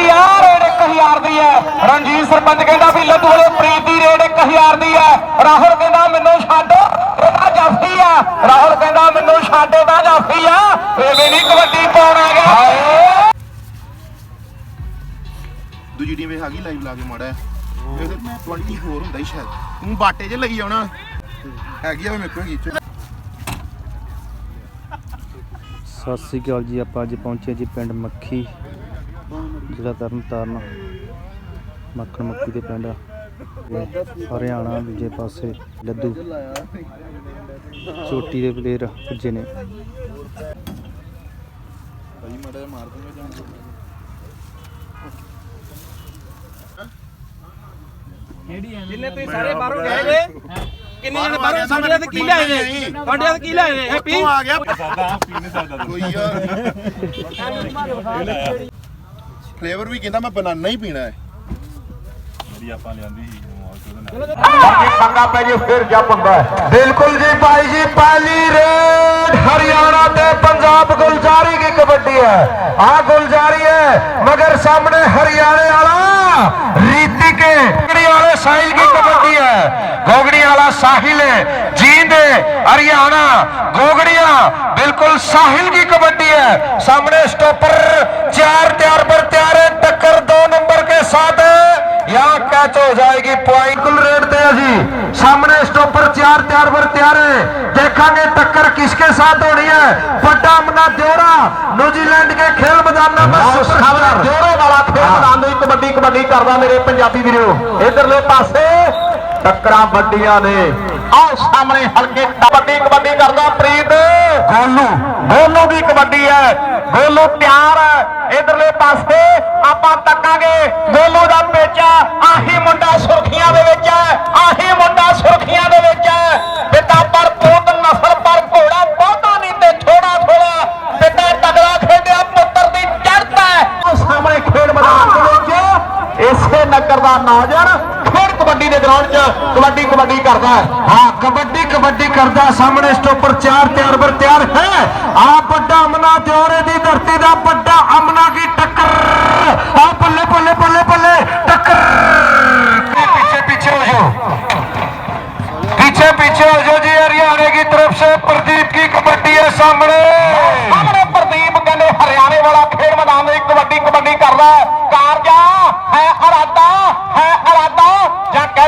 ਦੀ ਆ ਰੇਡ 1000 ਦੀ ਹੈ। ਰਣਜੀਤ ਸਰਪੰਚ ਕਹਿੰਦਾ ਵੀ ਲੱਡੂ ਵਾਲੇ ਪ੍ਰੀਤ ਦੀ ਰੇਡ 1000 ਦੀ ਹੈ। ਰਾਹੁਲ ਕਹਿੰਦਾ ਮੈਨੂੰ ਛੱਡ ਇਹਦਾ ਜਾਫੀ ਆ ਰਾਹੁਲ ਕਹਿੰਦਾ ਮੈਨੂੰ ਛੱਡ ਇਹਦਾ ਜਾਫੀ ਆ। ਐਵੇਂ ਨਹੀਂ ਕਬੱਡੀ ਪਾਉਣ ਆ ਗਿਆ। ਦੂਜੀ ਟੀਮ ਵੇਖ ਆ ਗਈ ਲਾਈਵ ਲਾ ਕੇ ਮਾੜਾ ਇਹਦੇ 24 ਹੁੰਦਾ ਹੀ ਸ਼ਾਇਦ। ਤੂੰ ਬਾਟੇ 'ਚ ਲਈ ਆਉਣਾ। ਹੈਗੀ ਆ ਮੇਰੇ ਕੋਲ ਹੈਗੀ ਚ ਸਤਿ ਸ੍ਰੀ ਅਕਾਲ ਜੀ ਆਪਾਂ ਅੱਜ ਪਹੁੰਚੇ ਜੀ ਪਿੰਡ ਮੱਖੀ। ਜ਼ਿਲ੍ਹਾ ਤਰਨਤਾਰਨ ਮੱਖਣ ਮੱਖੀ ਦੇ ਪਿੰਡ ਹਰਿਆਣਾ ਦੂਜੇ ਪਾਸੇ ਲੱਦੂ। ਚੋਟੀ ਦੇ ਪਲੇਅਰ ਪੁੱਜੇ ਨੇ। ਭਾਈ ਮਾੜਾ ਜਿਹਾ ਮਾਰ ਦੂੰਗਾ ਜਾਂ ਜਿੰਨੇ ਤੁਸੀਂ ਸਾਰੇ ਬਾਹਰੋਂ ਗਏ ਜੇ ਕਿੰਨੇ ਜਣੇ ਬਾਹਰੋਂ? ਸਾਡੇ ਤੇ ਕੀ ਲਿਆਏ ਨੇ ਤੁਹਾਡੇ ਤੇ ਕੀ ਲਿਆਏ ਨੇ ਹੈਪੀ? ਆ ਗਿਆ। ਕੋਈ ਯਾਰ। ਫਲੇਵਰ ਵੀ ਕਹਿੰਦਾ ਮੈਂ ਬਨਾਨਾ ਹੀ ਪੀਣਾ ਹੈ। ਪੰਗਾ ਪੈ फिर क्या पंगा बिल्कुल जी भाई जी, पहली रेड हरियाणा ते पंजाब गुलजारी की कबड्डी है। आ गुलजारी है, मगर सामने हरियाणा वाला रीति के साहिल की कबड्डी है। गोगड़ी वाला साहिल है, जींदे हरियाणा गोगड़िया बिल्कुल साहिल की कबड्डी है। सामने स्टॉपर, चार तैयार पर तैयार है, टक्कर दो नंबर के साथ है। ਜਾਂ ਕੈਚ ਹੋ ਜਾਏਗੀ ਪੁਆਇੰਟ ਕੁੱਲ ਰੇਟ ਤੇ ਹੈ ਜੀ। ਸਾਹਮਣੇ ਸਟੋਪਰ ਤਿਆਰ ਤਿਆਰ ਪਰ ਤਿਆਰ ਹੈ। ਦੇਖਾਂਗੇ ਟੱਕਰ ਕਿਸਕੇ ਸਾਥ ਹੋਣੀ ਹੈ। ਵੱਡਾ ਮਨਾ ਦਿਓਰਾ ਨਿਊਜ਼ੀਲੈਂਡ ਕੇ ਖੇਲ ਮੈਦਾਨਾਂ ਪਰ ਖਬਰ ਦਿਓਰੇ ਵਾਲਾ ਖੇਲ ਮੈਦਾਨ ਦੀ ਕਬੱਡੀ ਕਬੱਡੀ ਕਰਦਾ ਮੇਰੇ ਪੰਜਾਬੀ ਵੀਰੋ। ਇਧਰਲੇ ਪਾਸੇ ਟੱਕਰਾਂ ਵੱਡੀਆਂ ਨੇ। ਆਹ ਸਾਹਮਣੇ ਹਲਕੇ ਕਬੱਡੀ ਕਬੱਡੀ ਕਰਦਾ ਪ੍ਰੀਤ। ਗੋਲੂ ਗੋਲੂ ਦੀ ਕਬੱਡੀ ਹੈ। ਗੋਲੂ ਤਿਆਰ ਹੈ। ਇਧਰਲੇ ਪਾਸੇ ਆਪਾਂ ਤੱਕਾਂਗੇ। ਗੋਲੂ ਦਾ ਪੇਚਾ ਆਹੀ ਮੁੰਡਾ ਸੁਰਖੀਆਂ ਦੇ ਵਿੱਚ ਹੈ। ਆਹੀ ਮੁੰਡਾ ਸੁਰਖੀਆਂ ਦੇ ਵਿੱਚ ਹੈ। ਪਿਤਾ ਪਰ ਪੂਤ ਨਸਲ ਪਰ ਘੋੜਾ ਬਹੁਤਾ ਨਹੀਂ ਤੇ ਥੋੜਾ ਥੋੜਾ ਪਿਤਾ ਤਗੜਾ ਖੇਡਿਆ, ਪੁੱਤਰ ਦੀ ਚੜ੍ਹਤ ਹੈ। ਸਾਹਮਣੇ ਖੇਡ ਮੈਦਾਨ ਦੇ ਵਿੱਚ। ਇਸੇ ਨਗਰ ਦਾ ਨੌਜਵਾਨ ਖੇਡ ਕਬੱਡੀ ਕਬੱਡੀ ਕਰਦਾ ਹਾਂ। ਕਬੱਡੀ ਕਬੱਡੀ ਕਰਦਾ ਸਾਹਮਣੇ ਸਟੋਪਰ ਚਾਰ ਤਿਆਰ ਬਰ ਤਿਆਰ ਹੈ। ਆ ਵੱਡਾ ਅਮਨਾ ਤਿਆਰੇ ਦੀ ਧਰਤੀ ਦਾ ਵੱਡਾ ਅਮਨਾ ਕੀ ਟੱਕਰ? ਆ ਬੱਲੇ ਬੱਲੇ ਬੱਲੇ ਬੱਲੇ, ਟੱਕਰ। ਪਿੱਛੇ ਪਿੱਛੇ ਹੋ ਜਾਓ। ਪਿੱਛੇ ਪਿੱਛੇ ਹੋ ਜਾਓ ਜੀ, ਹਰਿਆਣੇ ਦੀ ਤਰਫ ਸੇ ਪ੍ਰਦੀਪ ਕੀ ਕਬੱਡੀ ਹੈ ਸਾਹਮਣੇ। ਸਾਹਮਣੇ ਪ੍ਰਦੀਪ ਕਹਿੰਦੇ ਹਰਿਆਣੇ ਵਾਲਾ ਖੇਡ ਮੈਦਾਨ ਦੇ ਕਬੱਡੀ ਕਬੱਡੀ ਕਰਦਾ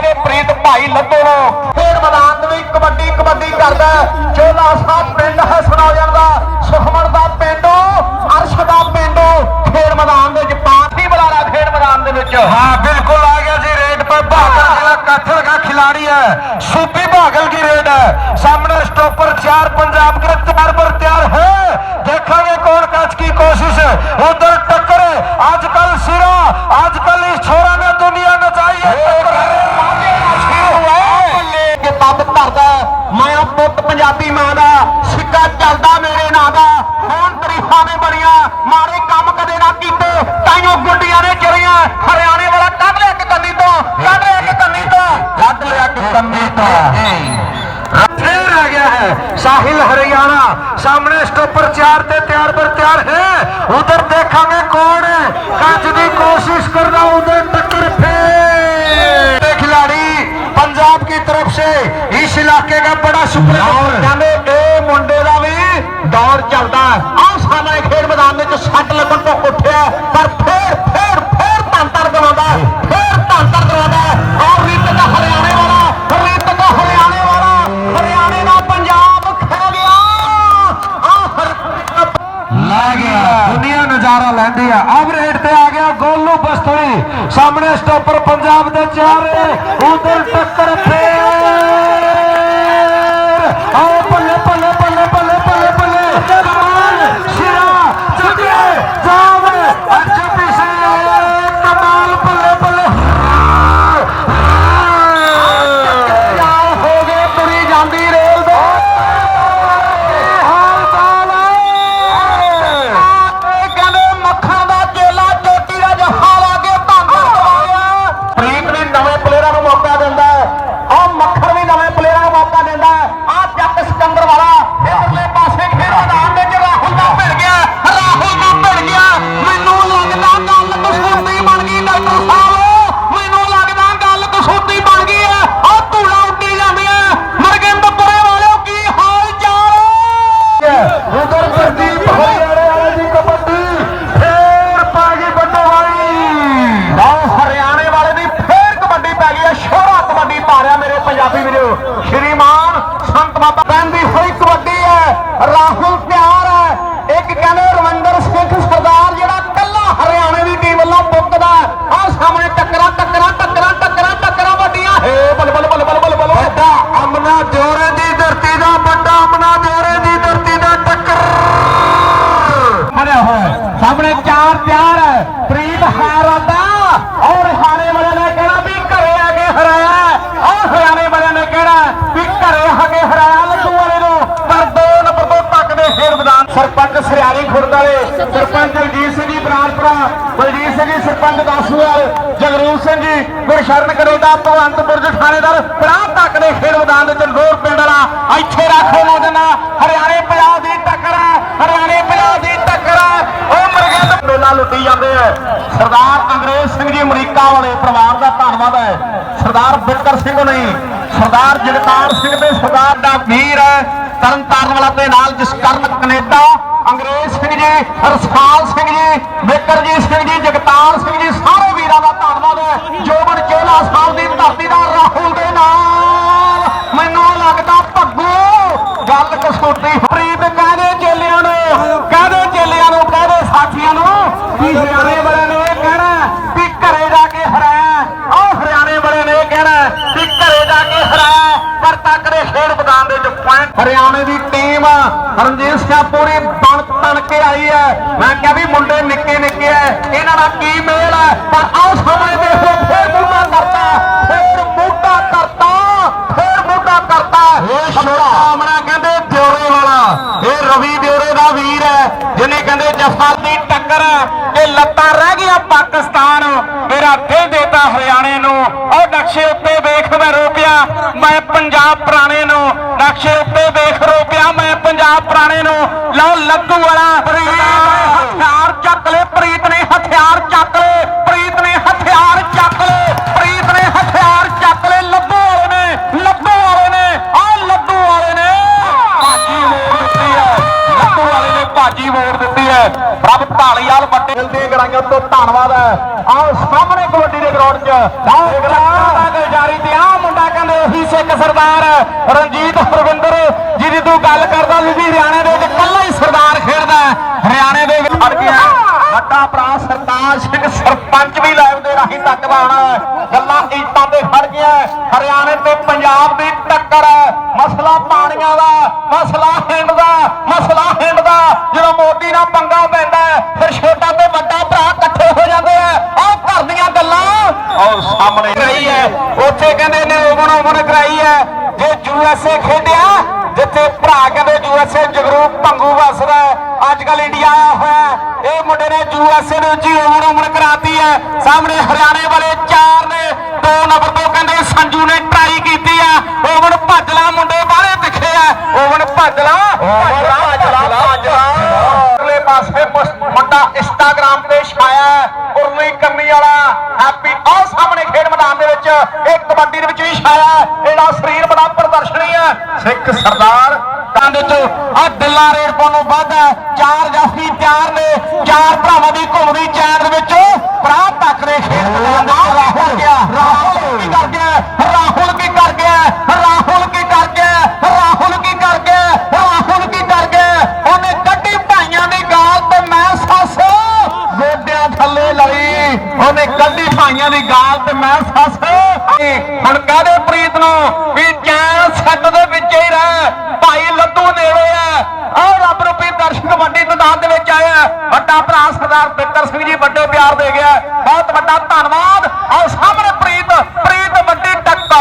ਨੇ ਪ੍ਰੀਤ ਭਾਈ ਲੱਧੋ ਨੂੰ ਖੇਡ ਮੈਦਾਨ ਦੇ ਵਿੱਚ ਕਬੱਡੀ ਕਬੱਡੀ ਕਰਦਾ ਚੋਲਾ ਸਾਹਿਬ ਪਿੰਡ ਹੈ ਸੁਣਾਉਣ ਦਾ ਸੁਖਮਨ ਦਾ ਪਿੰਡੋ ਅਰਸ਼ ਦਾ ਪਿੰਡੋ ਖੇਡ ਮੈਦਾਨ ਦੇ ਵਿੱਚ ਪਾਠੀ ਬੁਲਾਰਾ ਖੇਡ ਮੈਦਾਨ ਦੇ ਵਿੱਚ ਹਾਂ ਬਿਲਕੁਲ ਆ ਗਿਆ ਜੀ ਰੇਡ ਪਰ ਭਾਗਲ ਜਿਹੜਾ ਕਥਲ ਦਾ ਖਿਲਾੜੀ ਹੈ ਸੂਬੀ ਭਾਗਲ ਦੀ ਰੇਡ ਹੈ ਸਾਹਮਣੇ ਸਟੋਪਰ ਚਾਰ ਪੰਜਾਬ ਕੇ ਚਾਰ ਪਰ ਤਿਆਰ ਹੈ देखेंगे कौन कैच की कोशिश है उधर टक्कर है आजकल सिरा आजकल इस छोरा ने दुनिया नचाई है ਪੰਜਾਬੀ ਮਾਂ ਦਾ ਸਿੱਕਾ ਚੱਲਦਾ ਮੇਰੇ ਨਾਂ ਦਾ। ਹੁਣ ਤਰੀਫਾਂ ਨੇ ਬੜੀਆਂ ਮਾਰੇ ਕੰਮ ਕਦੇ ਨਾ ਕੀਤੇ। ਤਾਈਓ ਗੁੰਡੀਆਂ ਨੇ ਚਰੀਆਂ। ਹਰਿਆਣੇ ਵਾਲਾ ਕੱਢ ਲਿਆ ਇੱਕ ਕੰਨੀ ਤੋਂ। ਕੱਢ ਲਿਆ ਇੱਕ ਕੰਨੀ ਤੋਂ। ਕੱਢ ਲਿਆ ਇੱਕ ਕੰਨੀ ਤੋਂ। ਫੇਰ ਆ ਗਿਆ ਹੈ ਸਾਹਿਲ ਹਰਿਆਣਾ। ਸਾਹਮਣੇ ਸਟੋਪਰ ਚਾਰ ਤੇ ਤਿਆਰ ਪਰ ਤਿਆਰ ਹੈ। ਉਧਰ ਦੇਖਾਂਗੇ ਕੌਣ ਕੱਜ ਦੀ ਕੋਸ਼ਿਸ਼ ਕਰਦਾ ਉਧਰ ਟੱਕਰ ਫੇਰ की तरफ़ से इस इलाके का बड़ा सुपर का भी दौर चलता है। और साला खेल मैदान में सट लगन तो उठा पर फिर फिर फिर तंतर करवा फिर तंतर करवा का हरियाणे वाला का हरियाणे वाला हरियाणे का दुनिया नज़ारा लेंदी है। ਸਾਹਮਣੇ ਸਟਾਪਰ ਪੰਜਾਬ ਦੇ ਚਾਰ ਉਧਰ ਟੱਕਰ ਫੇਰ ਆਓ ਬੱਲੇ ਬੱਲੇ ਬੱਲੇ ਬੱਲੇ ਬੱਲੇ ਬੱਲੇ ਕਮਾਲ ਸਿਰਾ ਚੱਕੇ ਜਾਵੇ ਅੱਛਾ ਪਿਛੇ ਕਮਾਲ ਬੱਲੇ ਬੱਲੇ ਆਓ ਹੋ ਗਏ ਤੁਰੀ ਜਾਂਦੀ ਰੇਲ ਦੇ ਹਾਲ ਚਾਲ ਹੈ ਕਹਿੰਦੇ ਮੱਖਾਂ ਦਾ ਚੇਲਾ ਚੋਟੀ ਦਾ ਜੱਫਾ ਲਾ ਕੇ ਧੰਨ ਦਵਾਇਆ ਪ੍ਰੀਤ ਵੀ ਨਵੇਂ ਪਲੇਅਰਾਂ ਨੂੰ ਮੌਕਾ ਦਿੰਦਾ ਹੈ ਆਹ ਮੱਖਣ ਵੀ ਨਵੇਂ ਹੈ ਪ੍ਰੀਤ ਹਾਰਾਦਾ ਔਰ ਹਰਿਆਣੇ ਵਾਲਿਆਂ ਨੇ ਕਹਿਣਾ ਵੀ ਘਰੇ ਆ ਕੇ ਹਰਾਇਆ ਔਰ ਹਰਿਆਣੇ ਵਾਲਿਆਂ ਨੇ ਕਹਿਣਾ ਵੀ ਘਰੇ ਆ ਕੇ ਹਰਾਇਆ ਲੱਡੂ ਵਾਲੇ ਨੂੰ ਪਰ ਦੋ ਨੰਬਰ ਤੋਂ ਤੱਕ ਦੇ ਖੇਡ ਮੈਦਾਨ ਸਰਪੰਚ ਸਰਿਆਲੀ ਖੁਰਦ ਵਾਲੇ ਸਰਪੰਚ ਜਗਜੀਤ ਸਿੰਘ ਜੀ ਬਰਾਨਪੁਰਾ ਬਲਜੀਤ ਸਿੰਘ ਜੀ ਸਰਪੰਚ ਦਾਸੂਵਾਲ ਜਗਰੂਪ ਸਿੰਘ ਜੀ ਗੁਰਸ਼ਰਨ ਭਗਵੰਤ ਬੁਰਜ ਥਾਣੇਦਾਰ ਬਰਾਹ ਤੱਕ ਦੇ ਖੇਡ ਮੈਦਾਨ ਦੇ ਚੰਦੋਰ ਪਿੰਡ ਵਾਲਾ ਇੱਥੇ ਰੱਖੋ ਮੋਦਨਾ ਹਰਿਆਣੇ ਪੰਜਾਬ ਦੀ ਟੱਕਰ ਹੈ ਹਰਿਆਣੇ ਪੰਜਾਬ ਦੀ ਟੱਕਰ ਹੈ ਉਹ ਮੁਰਗੇ ਡੋਲਾ ਲੁੱਟੀ ਜਾਂਦੇ ਆ। ਸਰਦਾਰ ਅੰਗਰੇਜ਼ ਸਿੰਘ ਜੀ ਅਮਰੀਕਾ ਵਾਲੇ ਪਰਿਵਾਰ ਦਾ ਧੰਨਵਾਦ ਹੈ। ਸਰਦਾਰ ਬਿੱਕਰ ਸਿੰਘ ਨਹੀਂ ਸਰਦਾਰ ਜਗਤਾਰ ਸਿੰਘ ਤੇ ਸਰਦਾਰ ਦਾ ਵੀਰ ਹੈ। ਤਰਨ ਤਾਰਨ ਵਾਲਾ ਦੇ ਨਾਲ ਜਿਸ ਜਸਕਰਨ ਕਨੇਡਾ, ਅੰਗਰੇਜ਼ ਸਿੰਘ ਜੀ ਰਸਪਾਲ ਸਿੰਘ ਜੀ ਬਿਕਰਜੀਤ ਸਿੰਘ ਜੀ, ਜਗਤਾਰ ਸਿੰਘ ਜੀ ਸਾਰੇ ਵੀਰਾਂ ਦਾ ਧੰਨਵਾਦ ਹੈ ਜੋਬਨ ਸਾਹਿਬ ਦੀ ਧਰਤੀ ਦਾ ਰਾਹੁਲ ਦੇ ਨਾਲ। ਮੈਨੂੰ ਲੱਗਦਾ ਭੱਗੂ ਗੱਲ ਕਸੂਤੀ ਪ੍ਰੀਤ ਕਹਦੇ ਚੇਲਿਆਂ ਨੂੰ, ਕਹਦੇ ਚੇਲਿਆਂ ਨੂੰ, ਕਹਦੇ ਸਾਥੀਆਂ ਨੂੰ ਵੀ ਹਰਿਆਣੇ ਵਾਲਿਆਂ ਨੇ ਇਹ ਕਹਿਣਾ ਵੀ ਘਰੇ ਜਾ ਕੇ ਹਰਾਇਆ ਆਹ ਹਰਿਆਣੇ ਵਾਲਿਆਂ ਨੇ ਇਹ ਕਹਿਣਾ ਵੀ ਘਰੇ ਜਾ ਕੇ ਹਰਾਇਆ ਪਰ ਤੱਕ ਦੇ ਖੇਡ ਮੈਦਾਨ ਦੇ ਵਿੱਚ ਪੁਆਇੰਟ ਹਰਿਆਣੇ ਦੀ ਟੀਮ ਰਣਜੀਤ ਸਿੰਘ ਪੂਰੀ ਬਣ ਤਣ ਕੇ ਆਈ ਹੈ। ਮੈਂ ਕਿਹਾ ਵੀ ਮੁੰਡੇ ਨਿੱਕੇ ਨਿੱਕੇ ਐ ਇਹਨਾਂ ਦਾ ਕੀ ਮੇਲ ਹੈ? ਪਰ ਆਓ ਸਾਹਮਣੇ ਦੇਖੋ ਫੇਰ ਮੋਢਾ ਕਰਤਾ ਫੇਰ ਮੋਢਾ ਕਰਤਾ ਫੇਰ ਮੋਢਾ ਕਰਤਾ ਸਾਹਮਣਾ ਕਹਿੰਦੇ ਦਿਉਰੇ ਵਾਲਾ ਇਹ ਰਵੀ ਦਿਉਰੇ ਹੈ ਜਿਹਨੇ ਕਹਿੰਦੇ ਜਫਾ ਦੀ ਟੱਕਰ, ਇਹ ਲੱਤਾਂ ਰਹਿ ਗਈਆਂ ਪਾਕਿਸਤਾਨ। ਮੇਰਾ ਦਿਲ ਦੇਤਾ ਹਰਿਆਣੇ ਨੂੰ। ਉਹ ਨਕਸ਼ੇ ਉੱਤੇ ਵੇਖ ਮੈਂ ਰੋਪਿਆ ਮੈਂ ਪੰਜਾਬ ਪੁਰਾਣੇ ਨੂੰ। ਨਕਸ਼ੇ ਉੱਤੇ ਵੇਖ ਰੋਪਿਆ ਮੈਂ ਪੰਜਾਬ ਪੁਰਾਣੇ ਨੂੰ। ਲਓ ਲੱਦੂ ਵਾਲਾ। ਹਥਿਆਰ ਚੱਕ ਲੈ ਪ੍ਰੀਤ ਨੇ ਹਥਿਆਰ ਚੱਕ ਲੈ ਹੈ। ਰੱਬ ਢਾਲੀਵਾਲ ਵੱਡੇ ਦਿਲ ਦੀਆਂ ਗਰਾਈਆਂ ਤੋਂ ਧੰਨਵਾਦ ਹੈ। ਆਓ ਸਾਹਮਣੇ ਕਬੱਡੀ ਦੇ ਗਰਾਊਂਡ 'ਚ ਦਾ ਗੁਲਜਾਰੀ ਤੇ ਆ ਮੁੰਡਾ ਕਹਿੰਦੇ ਉਹੀ ਸਿੱਖ ਸਰਦਾਰ ਰਣਜੀਤ ਹਰਵਿੰਦਰ, ਜਿਹਦੀ ਤੂੰ ਗੱਲ ਕਰਦਾ ਸੀ ਹਰਿਆਣੇ ਦੇ ਵਿੱਚ ਕੱਲਾ ਹੀ ਸਰਦਾਰ ਖੇਡਦਾ ਹਰਿਆਣੇ ਦੇ ਵਿੱਚ ਅੜ ਗਿਆ। ਵੱਡਾ ਭਰਾ ਸਰਤਾਜ ਸਿੰਘ ਸਰਪੰਚ ਵੀ ਲਾਈਵ ਦੇ ਰਾਹੀਂ ਤੱਕਦਾ ਹੋਣਾ ਗੱਲਾਂ ਇੱਟਾਂ ਤੇ ਖੜ ਗਿਆ ਹਰਿਆਣੇ ਤੇ ਪੰਜਾਬ ਦੀ ਟੱਕਰ ਹੈ। ਮਸਲਾ ਪਾਣੀਆਂ ਦਾ, ਮਸਲਾ ਹਿੰਡ ਦਾ, ਮਸਲਾ ਹਿੰਡ ਦਾ। ਜਦੋਂ ਮੋਦੀ ਨਾਲ ਪੰਗਾ ਪੈਂਦਾ ਫਿਰ ਛੋਟਾ ਤੇ ਵੱਡਾ ਭਰਾ ਇਕੱਠੇ ਹੋ ਜਾਂਦੇ ਆ ਆਹ ਘਰ ਦੀਆਂ ਗੱਲਾਂ ਆਹ ਸਾਹਮਣੇ ਕਰਾਈ ਹੈ। ਉੱਥੇ ਕਹਿੰਦੇ ਨੇ ਓਵਨ ਓਵਨ ਕਰਾਈ ਹੈ। ਜੇ ਯੂਐਸਏ ਖੇਡਿਆ, ਜਿੱਥੇ ਭਰਾ ਕਹਿੰਦੇ ਯੂਐਸਏ ਜਗਰੂਪ ਭੰਗੂ ਵਸਦਾ ਅੱਜ ਕੱਲ ਇੰਡੀਆ ਆਇਆ ਹੋਇਆ ਇਹ ਮੁੰਡੇ ਨੇ ਯੂਐਸਏ ਦੇ ਵਿੱਚ ਓਵਨ ਓਵਨ ਕਰਾਤੀ ਹੈ। ਸਾਹਮਣੇ ਹਰਿਆਣੇ ਵਾਲੇ ਚਾਰ ਨੇ, ਦੋ ਨੰਬਰ ਤੋਂ ਕਹਿੰਦੇ ਸੰਜੂ ਨੇ ਟਰਾਈ ਕੀਤੀ ਆ ਓਵਨ ਭੱਜਲਾ ਮੁੰਡੇ ਬਾਹਲੇ ਦਿਖੇ ਆ ਓਵਨ ਭੱਜਲਾ ਭੱਜਲਾ ਭੱਜਲਾ। ਭੱਜਲਾ ਮੁੰਡਾ ਇੰਸਟਾਗ੍ਰਾਮ ਤੇ ਛਾਇਆ ਉਰਲੀ ਕੰਨੀ ਵਾਲਾ ਹੈਪੀ ਆਹ ਸਾਹਮਣੇ ਖੇਡ ਮੈਦਾਨ ਦੇ ਵਿੱਚ, ਇਹ ਕਬੱਡੀ ਦੇ ਵਿੱਚ ਵੀ ਛਾਇਆ ਇਹਦਾ ਸਰੀਰ ਬੜਾ ਪ੍ਰਦਰਸ਼ਨੀ ਹੈ। ਸਿੱਖ ਸਰਦਾਰ ਤਾਂ ਦੇ ਚ ਆ ਦਿੱਲਾ ਰੇਡ ਪਾਉਣ ਨੂੰ ਵੱਧ ਹੈ, ਚਾਰ ਜਾਫੀ ਪਿਆਰ ਨੇ, ਚਾਰ ਭਰਾਵਾਂ ਦੀ ਘੁੰਮਦੀ ਚੈਨ ਦੇ ਵਿੱਚ, ਭਰਾ ਤੱਕ ਖੇਡ ਮੈਦਾਨ ਦੇ ਵਿੱਚ, ਰਾਹੁਲ ਗਿਆ ਰਾਹੁਲ ਕੀ ਕਰ ਗਿਆ, ਰਾਹੁਲ ਕੀ ਕਰ ਗਿਆ ਰਾਹੁਲ ਕੀ ਕਰ ਗਿਆ ਰਾਹੁਲ ਕੀ ਕਰ ਗਿਆ ਰਾਹੁਲ ਕੀ ਕਰ ਗਿਆ ਉਹਨੇ ਕੱਢੀ ਭਾਈਆਂ ਦੀ ਗਾਲ ਤੇ ਮੈਂ ਸੱਸ ਗੋਡਿਆਂ ਥੱਲੇ ਲਈ ਉਹਨੇ ਕੱਢੀ ਦੀ ਗਾਲ ਤੇ ਮੈਂ ਸੱਸ ਹੁਣ ਕਹਦੇ ਪ੍ਰੀਤ ਨੂੰ ਵੀ ਚੈਨ ਸੱਟ ਦੇ ਵਿੱਚ ਹੀ ਰਹਿ। ਭਾਈ ਲੱਡੂ ਨੇੜੇ ਆ। ਆਹ ਰੱਬ ਰੂਪੀ ਦਰਸ਼ਕ ਵੱਡੀ ਤਾਦਾਦ ਦੇ ਵਿੱਚ ਆਇਆ। ਵੱਡਾ ਭਰਾ ਸਰਦਾਰ ਬਿੱਕਰ ਸਿੰਘ ਜੀ, ਵੱਡੇ ਪਿਆਰ ਦੇ ਗਿਆ। ਬਹੁਤ ਵੱਡਾ ਧੰਨਵਾਦ। ਆਓ ਸਾਹਮਣੇ ਪ੍ਰੀਤ ਪ੍ਰੀਤ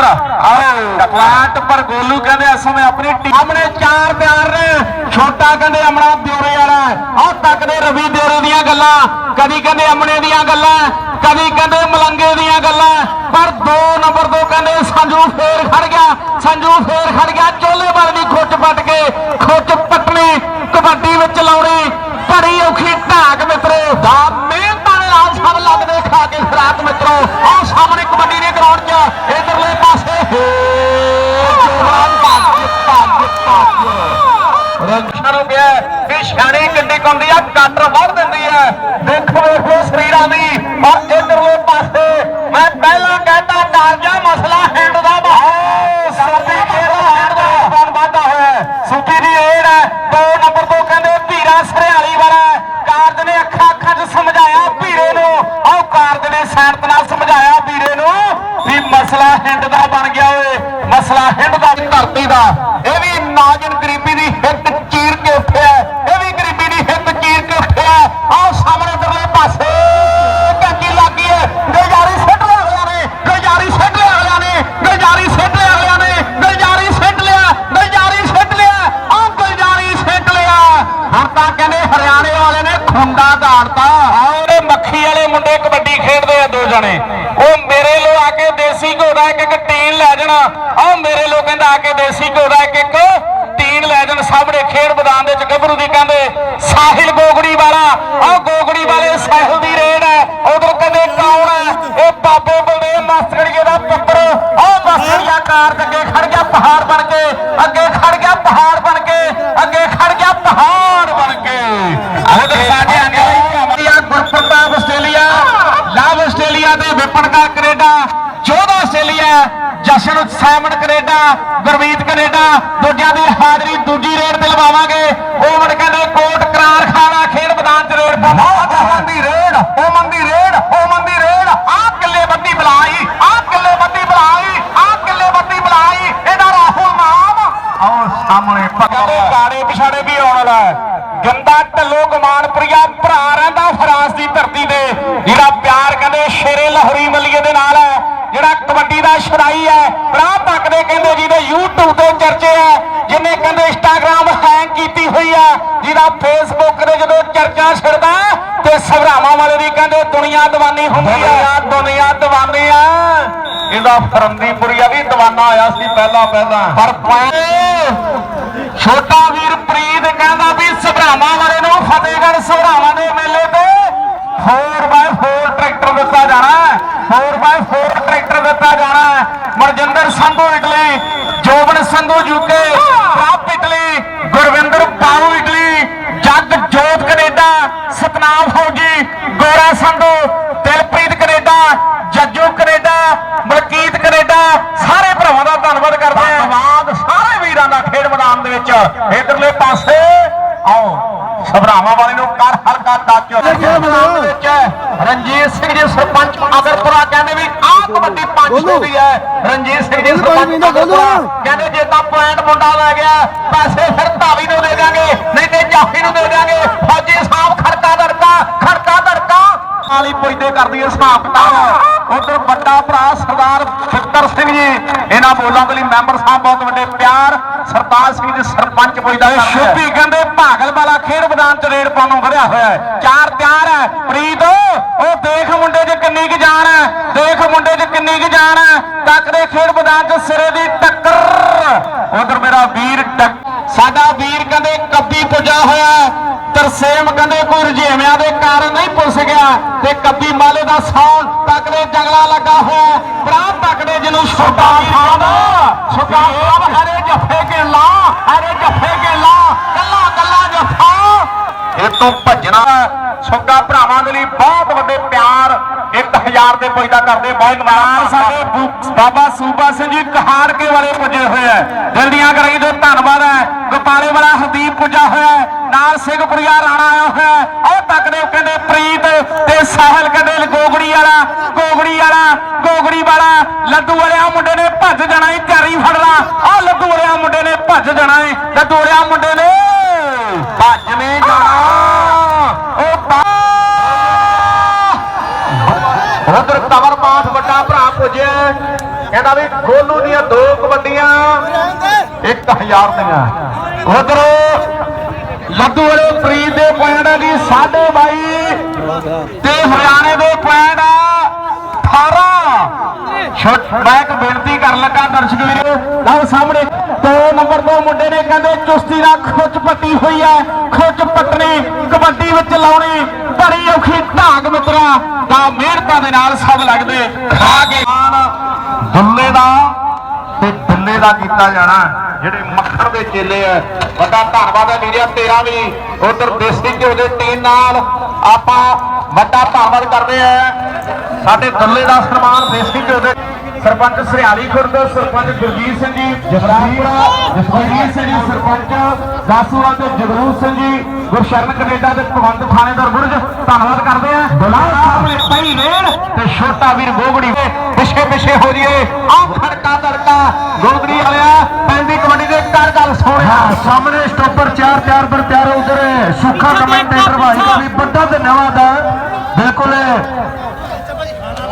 ਵੱਡੀ ਟੱਕਰ ਪਰ ਗੋਲੂ ਕਹਿੰਦੇ ਇਸ ਸਮੇਂ ਆਪਣੀ ਟੀਮ ਸਾਹਮਣੇ ਚਾਰ ਪਿਆਰ ਨੇ। ਛੋਟਾ ਕਹਿੰਦੇ ਅਮਣਾ ਦਿਉਰੇ ਵਾਲਾ ਆਹ ਤੱਕ ਦੇ ਰਵੀ ਦਿਉਰੇ ਦੀਆਂ ਗੱਲਾਂ। ਕਦੀ ਕਹਿੰਦੇ ਅਮਣੇ ਦੀਆਂ ਗੱਲਾਂ। ਕਦੀ ਕਹਿੰਦੇ ਮਲੰਗੇ ਦੀਆਂ ਗੱਲਾਂ। ਪਰ ਦੋ ਨੰਬਰ ਤੋਂ ਕਹਿੰਦੇ ਸੰਜੂ ਫੇਰ ਖੜ ਗਿਆ। ਸੰਜੂ ਫੇਰ ਖੜ ਗਿਆ। ਚੋਲੇ ਵਾਲ ਦੀ ਖੁੱਚ ਪੱਟ ਕੇ ਖੁੱਚ ਪੱਟਣੀ ਕਬੱਡੀ ਵਿੱਚ ਲਾਉਣੀ ਬੜੀ ਔਖੀ ਢਾਕ ਮਿੱਤਰੋ ਦਾ ਮਿਹਨਤਾਂ ਦੇ ਨਾਲ ਸਭ ਲੱਗਦੇ ਖਾ ਕੇ ਖਰਾਕ ਮਿੱਤਰੋ ਆਹ ਸਾਹਮਣੇ ਕਬੱਡੀ ਦੇ ਗਰਾਊਂਡ 'ਚ ਇਧਰਲੇ ਪਾਸੇ ਹੋ ਜਵਾਨ ਭੱਜ ਭੱਜ ਭੱਜ ਨੂੰ ਗਿਆ। ਵੀ ਛਾਣੀ ਕਿੰਨੀ ਕੰਦੀ ਆ, ਕਾਟਰ ਵੱਧ ਦਿੰਦੀ ਹੈ ਦੇਖੋ ਵੇਖੋ ਸਰੀਰਾਂ ਦੀ ਔਰ ਇਧਰਲੇ ਪਾਸੇ ਮੈਂ ਪਹਿਲਾਂ ਕਹਿੰਦਾ ਡਰ ਜਾ ਮਸਲਾ ਹੈਂਡ ਦਾ ਬਹੁਤ ਸਾਡੀ ਜਿਹੜਾ ਹੈਂਡ ਦਾ ਬਣ ਵਾਧਾ ਹੋਇਆ ਸੁੱਕੀ ਦੀ ਏੜ ਹੈ ਦੋ ਨੰਬਰ ਤੋਂ ਕਹਿੰਦੇ ਧੀਰਾ ਸਰਿਆਲੀ ਵਾਲਾ ਕਾਰਜ ਨੇ ਅੱਖਾਂ ਅੱਖਾਂ 'ਚ ਸਮਝਾਇਆ ਵੀਰੇ ਨੂੰ ਆਹ ਕਾਰਜ ਨੇ ਸੈਨਤ ਨਾਲ ਸਮਝਾਇਆ ਵੀਰੇ ਨੂੰ ਵੀ ਮਸਲਾ ਹਿੰਡ ਦਾ ਬਣ ਗਿਆ ਓਏ ਮਸਲਾ ਹਿੰਡ ਦਾ ਧਰਤੀ ਦਾ ਇਹ ਵੀ ਨਾਜਨ ਗਰੀਬੀ ਦੀ ਹਿੱਤ ਚੀਰ ਕੇ ਉੱਠਿਆ ਇਹ ਵੀ ਗਰੀਬੀ ਦੀ ਹਿੱਤ ਚੀਰ ਕੇ ਉੱਠਿਆ ਆਹ ਸਾਹਮਣੇ ਇਧਰਲੇ ਕਬੱਡੀ ਖੇਡਦੇ ਆ ਦੋ ਜਣੇ। ਉਹ ਮੇਰੇ ਲੋ ਆ ਕੇ ਦੇਸੀ ਘਿਓ ਦਾ ਇੱਕ ਇੱਕ ਟੀਨ ਲੈ ਜਾਣਾ। ਆਹ ਮੇਰੇ ਲੋ ਕਹਿੰਦਾ ਆ ਕੇ ਦੇਸੀ ਘਿਓ ਦਾ ਇੱਕ ਇੱਕ ਟੀਨ ਲੈ ਜਾਣ। ਸਾਹਮਣੇ ਖੇਡ ਮੈਦਾਨ ਦੇ ਚ ਗੱਭਰੂ ਦੀ ਕਹਿੰਦੇ, ਸਾਹਿਲ ਗੋਗੜੀ ਵਾਲਾ। ਆਹ ਗੋਗੜੀ ਵਾਲੇ ਸਾਹਿਲ ਦੀ ਰੇਡ ਹੈ। ਉਧਰ ਕਹਿੰਦੇ, ਕੌਣ ਹੈ? ਇਹ ਬਾਬੇ ਬਲਦੇਵ ਮਾਸਟਰੀਏ ਦਾ ਪੁੱਤਰ। ਆਹ ਮਾਸਟਰੀਆ ਕਾਰ ਅੱਗੇ ਖੜ ਗਿਆ, ਪਹਾੜ ਬਣ ਕੇ। ਅੱਗੇ ਖੜ ਗਿਆ, ਪਹਾੜ ਪੜਕਾ ਤੇ ਵਿਪਨਕਾ ਕੈਨੇਡਾ ਚੌਦਾਂ ਆਸਟ੍ਰੇਲੀਆ ਜਸ਼ਨ ਸੈਮਨ ਕੈਨੇਡਾ ਗੁਰਮੀਤ ਕੈਨੇਡਾ ਦੂਜਿਆਂ ਦੀ ਹਾਜ਼ਰੀ ਦੂਜੀ ਰੇਡ ਤੇ ਲਵਾਵਾਂਗੇ ਉਹ ਮੜ ਕਹਿੰਦੇ ਕੋਟ ਕਰਾਰ ਖਾਣਾ ਖੇਡ ਮੈਦਾਨ ਚ ਰੇਡ ਪਾਵਾਂ ਦੀ ਰੇਡ ਓਮਨ ਦੀ ਰੇਡ ਓਮਨ ਦੀ ਰੇਡ ਆਹ ਕਿੱਲੇ ਬੱਤੀ ਬੁਲਾਈ ਆਹ ਕਿੱਲੇ ਬੱਤੀ ਬੁਲਾਈ ਆਹ ਕਿੱਲੇ ਬੱਤੀ ਬੁਲਾਈ ਇਹਦਾ ਰਾਹੁਲ ਨਾਮ ਆਓ ਸਾਹਮਣੇ ਪੱਕਾ ਦੇ ਕਾੜੇ ਪਿਛਾੜੇ ਵੀ ਆਉਣ ਵਾਲਾ ਹੈ ਗੰਦਾ ਢੱਲੋ ਗਮਾਨਪੁਰੀਆ ਭਰਾ ਰਹਿੰਦਾ ਫਰਾਂਸ ਦੀ ਧਰਤੀ ਤੇ ਜਿਹੜਾ ਪਿਆਰ ਕਹਿੰਦੇ ਸ਼ੇਰੇ ਲਹਰੀ ਮਲੀਏ ਦੇ ਨਾਲ ਹੈ ਜਿਹੜਾ ਕਬੱਡੀ ਦਾ ਛੜਾਈ ਹੈ ਭਰਾ ਤੱਕਦੇ ਕਹਿੰਦੇ ਜਿਹਦੇ YouTube ਤੇ ਚਰਚੇ ਹੈ ਜਿਹਨੇ ਕਹਿੰਦੇ Instagram ਹੈਂਗ ਕੀਤੀ ਹੋਈ ਹੈ ਜਿਹਦਾ Facebook ਤੇ ਜਦੋਂ ਚਰਚਾ ਛਿੜਦਾ ਤੇ ਸਭਰਾਵਾਂ ਵਾਲੇ ਦੀ ਕਹਿੰਦੇ ਦੁਨੀਆ ਦੀਵਾਨੀ ਹੁੰਦੀ ਹੈ ਦੁਨੀਆ ਦੀਵਾਨੀ ਆ ਇਹਦਾ ਫਰੰਦੀਪੁਰੀਆ ਵੀ ਦੀਵਾਨਾ ਆਇਆ ਸੀ ਪਹਿਲਾਂ ਪਹਿਲਾਂ ਪਰ ਛੋਟਾ ਵੀਰ ਪ੍ਰੀਤ ਕਹਿੰਦਾ ਵੀ ਸਭਰਾਵਾਂ ਵਾਲੇ ਨੂੰ ਫਤਿਹਗੜ੍ਹ ਸਭਰਾਵਾਂ ਦੇ ਮੇਲੇ ਤੇ 4x4 ਟਰੈਕਟਰ ਦਿੱਤਾ ਜਾਣਾ 4x4 ਟਰੈਕਟਰ ਦਿੱਤਾ ਜਾਣਾ ਹੈ। Manjinder Sandhu Italy, Joban Sandhu UK Prabh Italy, Gurvinder Pau Italy, Jagjot Canada, Satnam ਫੌਜੀ, Gora Sandhu, Dilpreet Canada Jajju Canada Malkit Canada ਸਾਰੇ ਭਰਾਵਾਂ ਦਾ ਧੰਨਵਾਦ ਕਰਦੇ ਹਾਂ ਧੰਨਵਾਦ ਸਾਰੇ ਵੀਰਾਂ ਦਾ ਖੇਡ ਮੈਦਾਨ ਦੇ ਵਿੱਚ ਇਧਰਲੇ ਪਾਸੇ। ਆਓ ਸਭਰਾਵਾਂ ਵਾਲੇ ਨੂੰ ਕਰ ਹਲਕਾ ਟੱਚ ਵਿੱਚ ਰਣਜੀਤ ਸਿੰਘ ਜੀ ਸਰਪੰਚ ਅਗਰਪੁਰਾ ਕਹਿੰਦੇ ਵੀ ਆਹ ਕਬੱਡੀ 500 ਦੀ ਹੈ। ਰਣਜੀਤ ਸਿੰਘ ਜੀ ਸਰਪੰਚ ਅਗਰਪੁਰਾ ਕਹਿੰਦੇ ਜੇ ਤਾਂ ਪੁਆਇੰਟ ਮੁੰਡਾ ਲੈ ਗਿਆ ਪੈਸੇ ਫਿਰ ਧਾਵੀ ਨੂੰ ਦੇ ਦਾਂਗੇ ਨਹੀਂ ਤੇ ਜਾਫੀ ਨੂੰ ਦੇ ਦਾਂਗੇ ਫੌਜੀ ਸਾਹਿਬ ਖੜਕਾ ਦੜਕਾ ਖੜਕਾ ਦੜਕਾ ਵਾਲੀ ਪੁੱਜਦੇ ਕਰਦੀ ਹੈ ਹਿਸਾਬ ਕਿਤਾਬ ਉਧਰ ਵੱਡਾ ਭਰਾ ਸਰਦਾਰ ਫਿੱਤਰ ਸਿੰਘ ਜੀ ਇਹਨਾਂ ਬੋਲਾਂ ਦੇ ਲਈ ਮੈਂਬਰ ਸਾਹਿਬ ਬਹੁਤ ਵੱਡੇ ਪਿਆਰ। ਸਰਤਾਜ ਸਿੰਘ ਜੀ ਸਰਪੰਚ ਪੁੱਜਦਾ ਸ਼ੁਭੀ ਕਹਿੰਦੇ ਭਾਗਲ ਵਾਲਾ ਖੇਡ ਮੈਦਾਨ ਚ ਰੇਡ ਪਾਉਣ ਨੂੰ ਵਧਿਆ ਹੋਇਆ ਹੈ। ਚਾਰ ਤਿਆਰ ਹੈ। ਪ੍ਰੀਤ ਉਹ ਦੇਖ ਮੁੰਡੇ 'ਚ ਕਿੰਨੀ ਕੁ ਜਾਨ ਹੈ। ਦੇਖ ਮੁੰਡੇ 'ਚ ਕਿੰਨੀ ਕੁ ਜਾਨ ਹੈ। ਟੱਕਰੇ ਖੇਡ ਮੈਦਾਨ 'ਚ ਸਿਰੇ ਦੀ ਟੱਕਰ। ਉਧਰ ਮੇਰਾ ਵੀਰ ਟੱਕ- ਸਾਡਾ ਵੀਰ ਕਹਿੰਦੇ ਕੱਬੀ ਪੁੱਜਾ ਹੋਇਆ। ਤਰਸੇਮ ਕਹਿੰਦੇ ਕੋਈ ਰੁਝੇਵਿਆਂ ਦੇ ਕਾਰਨ ਨਹੀਂ ਪੁੱਜ ਗਿਆ ਤੇ ਕੱਬੀ ਮਾਲੇ ਦਾ ਸੌਣ ਤੱਕਦੇ ਜੰਗਲਾ ਲੱਗਾ ਹੋਇਆ ਭਰਾ ਤੱਕਦੇ ਜਿਹਨੂੰ ਛੋਟਾ ਖਾਨ ਛੋਟਾ ਖਾਨ ਹਰੇ ਜੱਫੇ ਕੇ ਲਾ ਹਰੇ ਜੱਫੇ ਕੇ ਲਾ ਕੱਲਾ ਕੱਲਾ ਜੱਫਾ। ਇਹ ਤੋਂ ਭੱਜਣਾ ਛੋਟਾ ਭਰਾਵਾਂ ਦੇ ਲਈ ਬਹੁਤ ਵੱਡੇ ਪਿਆਰ 1000 ਦੇ ਪੁੱਜਦਾ ਕਰਦੇ ਬਹੁਤ ਮਾਣ ਸਾਡੇ ਬਾਬਾ ਸੂਬਾ ਸਿੰਘ ਜੀ ਕਹਾੜਕੇ ਵਾਲੇ ਪੁੱਜੇ ਹੋਏ ਆ। ਦਿਲ ਦੀਆਂ ਕਰਾਈ ਧੰਨਵਾਦ ਹੈ। ਗੋਪਾਲੇ ਵਾਲਾ ਹਰਦੀਪ ਪੁੱਜਾ ਹੋਇਆ ਨਾਲ ਸਿੰਘਪੁਰੀਆ ਰਾਣਾ ਆਇਆ ਹੋਇਆ ਉਹ ਤੱਕਦੇ ਕਹਿੰਦੇ ਪ੍ਰੀਤ ਤੇ ਸਾਹਿਲ ਕਹਿੰਦੇ ਗੋਗੜੀ ਵਾਲਾ ਗੋਗੜੀ ਵਾਲਾ ਗੋਗੜੀ ਵਾਲਾ। ਲੱਡੂ ਵਾਲਿਆ ਮੁੰਡੇ ਨੇ ਭੱਜ ਜਾਣਾ ਈ ਤਿਆਰੀ ਫੜ ਲਾ ਆਹ ਲੱਡੂ ਵਾਲਿਆ ਮੁੰਡੇ ਨੇ ਭੱਜ ਜਾਣਾ ਏ। ਲੱਡੂ ਵਾਲਿਆ ਮੁੰਡੇ ਨੇ ਭੱਜ ਨੇ ਜਾਣਾ। ਉਹ ਬਾ- ਉਧਰ ਕਵਰਮਾਨ ਵੱਡਾ ਭਰਾ ਪੁੱਜਿਆ। ਕਹਿੰਦਾ ਵੀ ਗੋਲੂ ਦੀਆਂ ਦੋ ਕਬੱਡੀਆਂ। 1000 ਦੀਆਂ। ਉਧਰ ਲੱਡੂ ਵਾਲੇ ਪ੍ਰੀਤ ਦੇ ਪੁਆਇੰਟ ਆ ਜੀ 22 ਤੇ ਹਰਿਆਣੇ ਦੇ ਪੁਆਇੰਟ ਆ 18 ਮੈਂ ਇੱਕ ਬੇਨਤੀ ਕਰਨ ਲੱਗਾ ਦਰਸ਼ਕ ਵੀਰੋ, ਲਓ ਸਾਹਮਣੇ। ਨੰਬਰ ਦੋ ਮੁੰਡੇ ਨੇ ਕਹਿੰਦੇ ਚੁਸਤੀ ਦਾ ਖੁੱਚ ਪੱਟੀ ਹੋਈ ਹੈ। ਖੁੱਚ ਪੱਟਣੀ, ਕਬੱਡੀ ਵਿੱਚ ਲਾਉਣੀ, ਬੜੀ ਔਖੀ ਢਾਗ ਮਿੱਤਰਾ ਦਾ ਮਿਹਨਤਾਂ ਦੇ ਨਾਲ ਸਭ ਲੱਗਦੇ, ਖਾ ਕੇ ਦੁੱਲੇ ਦਾ ਤੇ ਦੁੱਲੇ ਦਾ ਕੀਤਾ ਜਾਣਾ ਜਿਹੜੇ ਮੱਖਣ ਦੇ ਚੇਲੇ ਆ ਵੱਡਾ ਧੰਨਵਾਦ ਹੈ ਵੀਰਿਆ ਤੇਰਾ ਵੀ। ਉਧਰ ਦੇਸੀ ਘਿਓ ਦੇ ਟੀਮ ਨਾਲ ਆਪਾਂ ਵੱਡਾ ਧੰਨਵਾਦ ਕਰਦੇ ਆ ਸਾਡੇ ਦੁੱਲੇ ਦਾ ਸਨਮਾਨ ਦੇਸੀ ਘਿਓ ਦੇ ਸਰਪੰਚ ਸਰਿਆਲੀ ਖੁਰਦ ਸਰਪੰਚ ਗੁਰਜੀਤ ਸਿੰਘ ਜੀ ਜਸਰਾਜਪੁਰਾ ਜਸਵੀਰ ਸਿੰਘ ਜੀ ਸਰਪੰਚ ਦਾਸੂਆ ਤੇ ਜਗਰੂਪ ਸਿੰਘ ਜੀ ਗੁਰਸ਼ਰਨ ਕੈਨੇਡਾ ਤੇ ਭਗਵੰਤ ਥਾਣੇਦਾਰ ਬੁਰਜ ਧੰਨਵਾਦ ਕਰਦੇ ਆ ਬੁਲਾ ਸਾਹਮਣੇ ਪਈ ਰੇੜ ਤੇ ਛੋਟਾ ਵੀਰ ਗੋਗੜੀ। ਪਿੱਛੇ ਪਿੱਛੇ ਹੋ ਜੀਏ ਆਹ ਖੜਕਾ ਧੜਕਾ ਗੋਗੜੀ ਵਾਲਿਆ ਪੈਂਦੀ ਕਬੱਡੀ ਦੇ ਕਰ ਗੱਲ ਸੋਹਣਿਆ। ਸਾਹਮਣੇ ਸਟੋਪਰ ਚਾਰ ਚਾਰ ਪਰ ਤਿਆਰ ਉਧਰ ਸੁੱਖਾ ਕਮੈਂਟੇਟਰ ਭਾਈ ਦਾ ਵੀ ਵੱਡਾ ਧੰਨਵਾਦ ਹੈ ਬਿਲਕੁਲ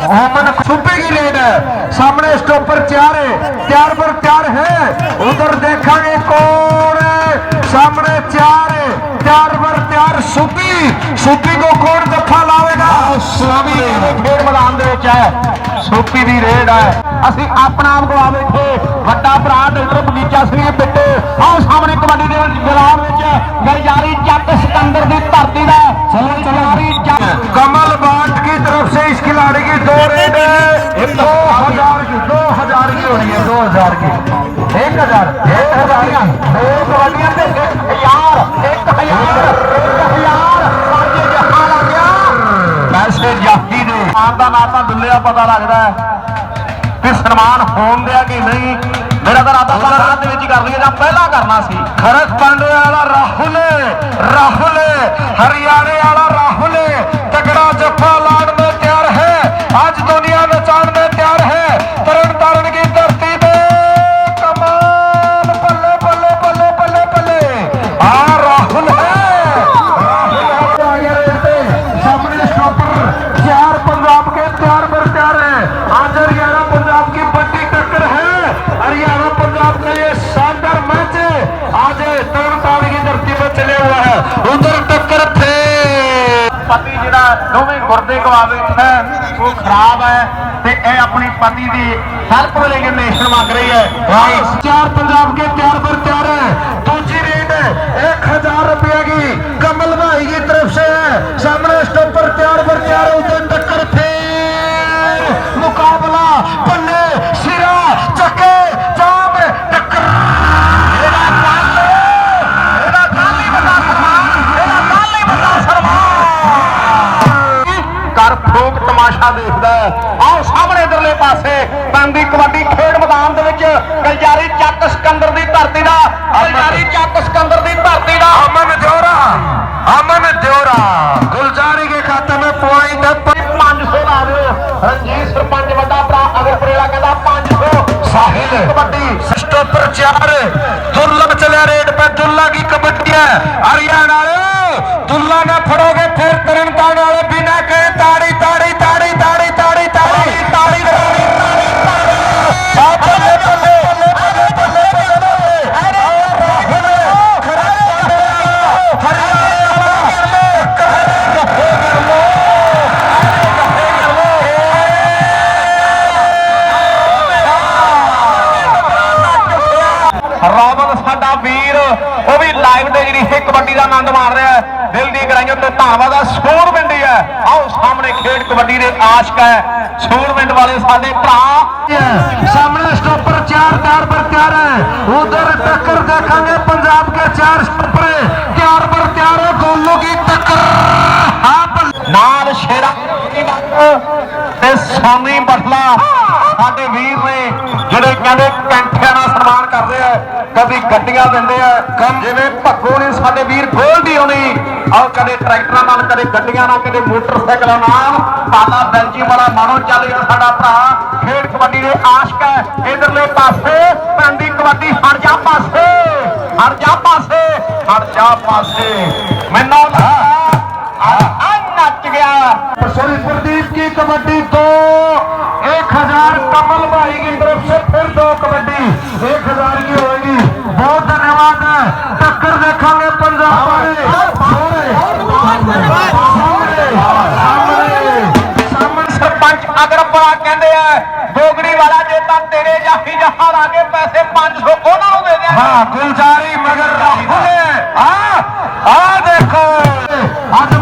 ओमन छुपे की लेट है सामने स्टॉपर तैयार है तैयार पर तैयार है उधर देखेंगे कौन है सामने तैयार है तैयार पर तैयार सुपी सुपी को कौन दफा लावेगा स्वामी ਹੈ ਸੋਪੀ ਦੀ ਰੇਡ ਹੈ ਅਸੀਂ ਆਪਣਾ ਆਪ ਗਵਾ ਬੈਠੇ ਵੱਡਾ ਭਰਾ ਡਾਕਟਰ ਬਗੀਚਾ ਸਿੰਘ ਬਿੱਟੇ ਆਹ ਸਾਹਮਣੇ ਕਬੱਡੀ ਦੇ ਮੈਦਾਨ ਵਿੱਚ ਗਰਜਾਰੀ ਚੱਕ ਸਿਕੰਦਰ ਦੀ ਧਰਤੀ ਦਾ ਚਲਾਰੀ ਚੱਕ कमल बाट की तरफ से इस खिलाड़ी की दो रेड है दो हजार की दो हजार की हो रही है दो हजार की एक हजार एक हजार दो कबड्डियां ते एक हजार एक हजार एक हजार साजे जहान आ गया वैसे ਜਾਤੀ ਦੇ ਆਪ ਦਾ ਨਾਂ ਤਾਂ ਦੁੱਲਿਆ ਪਤਾ ਲੱਗਦਾ ਹੈ ਕਿ ਸਨਮਾਨ ਹੋਣ ਦਿਆ ਕਿ ਨਹੀਂ ਮੇਰਾ ਤਾਂ ਰਾਤਾ ਸਾਰਾ ਰਾਤ ਦੇ ਵਿੱਚ ਹੀ ਕਰ ਲਈਏ ਜਾਂ ਪਹਿਲਾਂ ਕਰਨਾ ਸੀ ਖਰਕ ਪਾਂਡੇ ਵਾਲਾ ਰਾਹੁਲ ਰਾਹੁਲ ਹਰਿਆਣੇ ਵਾਲਾ ਪਤੀ ਜਿਹੜਾ ਦੋਵੇਂ ਗੁਰਦੇ ਗਵਾਵੇ ਹੈ, ਉਹ ਖਰਾਬ ਹੈ ਤੇ ਇਹ ਆਪਣੀ ਪਤੀ ਦੀ ਹੈਲਪ ਲਈ ਨੇਸ਼ਨ ਮੰਗ ਰਹੀ ਹੈ। ਭਾਈ ਚਾਰ ਪੰਜਾਬ ਕੇ ਤਿਆਰ ਪਰ ਤਿਆਰ ਹੈ। ਦੂਜੀ ਰੇਟ 1000 ਰੁਪਏ ਦੀ ਕਮਲ ਨਜ਼ਾਰਾ ਦੇਖਦਾ ਆਓ ਸਾਹਮਣੇ ਇਧਰਲੇ ਪਾਸੇ ਬੰਦੀ ਕਬੱਡੀ ਖੇਡ ਮੈਦਾਨ ਦੇ ਵਿੱਚ ਗਲਜਾਰੀ ਚੱਕ ਸਿਕੰਦਰ ਦੀ ਧਰਤੀ ਦਾ ਗਲਜਾਰੀ ਚੱਕ ਸਿਕੰਦਰ ਦੀ ਧਰਤੀ ਦਾ। ਅਮਨ ਦਿਉਰਾ ਅਮਨ ਦਿਉਰਾ ਗੁਲਜਾਰੀ ਦੇ ਖਾਤੇ ਵਿੱਚ ਪੁਆਇੰਟ 500 ਲਾ ਦਿਓ। ਰਣਜੀਤ ਸਰਪੰਚ ਵੱਡਾ ਭਰਾ ਅਗਰ ਪਰੇਲਾ ਕਹਿੰਦਾ 500 ਸਾਹਿਲ ਕਬੱਡੀ। ਸਟੋਪਰ ਚਾਰ ਦੁਰਲਭ ਚੱਲਿਆ ਰੇਡ ਪਰ ਦੁਰਲਭ ਦੀ ਕਬੱਡੀ ਹੈ। ਹਰਿਆਣਾ ਵਾਲੇ ਅਬਦੁੱਲਾ ਨਾ ਫੜੋਗੇ ਫਿਰ ਤਰਨਤਾਰਨ ਵਾਲੇ ਬਿਨਾ ਕਹੇ ਤਾੜੀ ਤਾੜੀ ਤਾੜੀ ਤਾੜੀ ਤਾੜੀ ਤਾੜੀ ਤਾੜੀ ਰੋਬਨ ਸਾਡਾ ਵੀਰ। ਉਹ ਵੀ ਲਾਈਵ ਤੇ ਜਿਹੜੀ ਇਹ ਕਬੱਡੀ ਦਾ ਆਨੰਦ ਮਾਣ ਰਿਹਾ ਹੈ। ਦਿਲ ਦੀ ਗਰਾਈਆਂ ਤੇ ਧਾਵਾ ਦਾ ਸੂਰ ਪਿੰਡੀ ਹੈ ਆਓ ਸਾਹਮਣੇ ਖੇਡ ਕਬੱਡੀ ਦੇ ਆਸ਼ਕ ਹੈ। ਸੂਰ ਪਿੰਡ ਵਾਲੇ ਸਾਡੇ ਭਰਾ। ਸਾਹਮਣੇ ਸਟੋਪਰ ਚਾਰ ਤਾਰ ਪਰ ਤਿਆਰ ਹੈ। ਉਧਰ ਟੱਕਰ ਦੇਖਾਂਗੇ। ਪੰਜਾਬ ਕੇ ਚਾਰ ਸਟੋਪਰ ਤਿਆਰ ਪਰ ਤਿਆਰ ਹੈ। ਗੋਲੂ ਕੀ ਟੱਕਰ। ਹਾਂ। ਨਾਲ ਸ਼ੇਰਾ ਤੇ ਸੋਨੀ ਬਟਲਾ ਸਾਡੇ ਵੀਰ ਨੇ ਜਿਹੜੇ ਕਹਿੰਦੇ ਕੈਂਠਿਆਂ ਨਾਲ ਸਨਮਾਨ ਕਰਦੇ ਆ, ਕਦੀ ਗੱਡੀਆਂ ਦਿੰਦੇ ਆ ਜਿਵੇਂ ਭੱਗੋ ਨੇ ਸਾਡੇ ਵੀਰ ਗੋਲਡੀ ਹੋਣੀ। ਆਹ ਕਦੇ ਟਰੈਕਟਰਾਂ ਨਾਲ, ਕਦੇ ਗੱਡੀਆਂ ਨਾਲ, ਕਦੇ ਮੋਟਰਸਾਈਕਲਾਂ ਨਾਲ। ਪਾਲਾ ਬੈਲਜੀ ਵਾਲਾ ਮਾਣੋ ਚੱਲ ਗਿਆ ਸਾਡਾ ਭਰਾ। ਖੇਡ ਕਬੱਡੀ ਦੇ ਆਸ਼ਕ ਹੈ। ਇਧਰਲੇ ਪਾਸੇ, ਪੈਂਦੀ ਕਬੱਡੀ, ਹਟ ਜਾ ਪਾਸੇ। ਹਟ ਜਾ ਪਾਸੇ। ਹਟ ਜਾ ਪਾਸੇ। ਮੈਨੂੰ ਆ ਨੱਚ ਗਿਆ। सॉरी प्रदीप की कबड्डी दो। एक हज़ार कमल भाई की तरफ़ से फिर दो कबड्डी। एक हज़ार की होगी। बहुत धन्यवाद। है टक्कर देखेंगे पंजाब सरपंच अगर बड़ा कहते हैं वाला जेता तेरे जाही पैसे 500 को ना दे गुलजारी हाँ, मगर राहुल है हाँ आ देखो। आज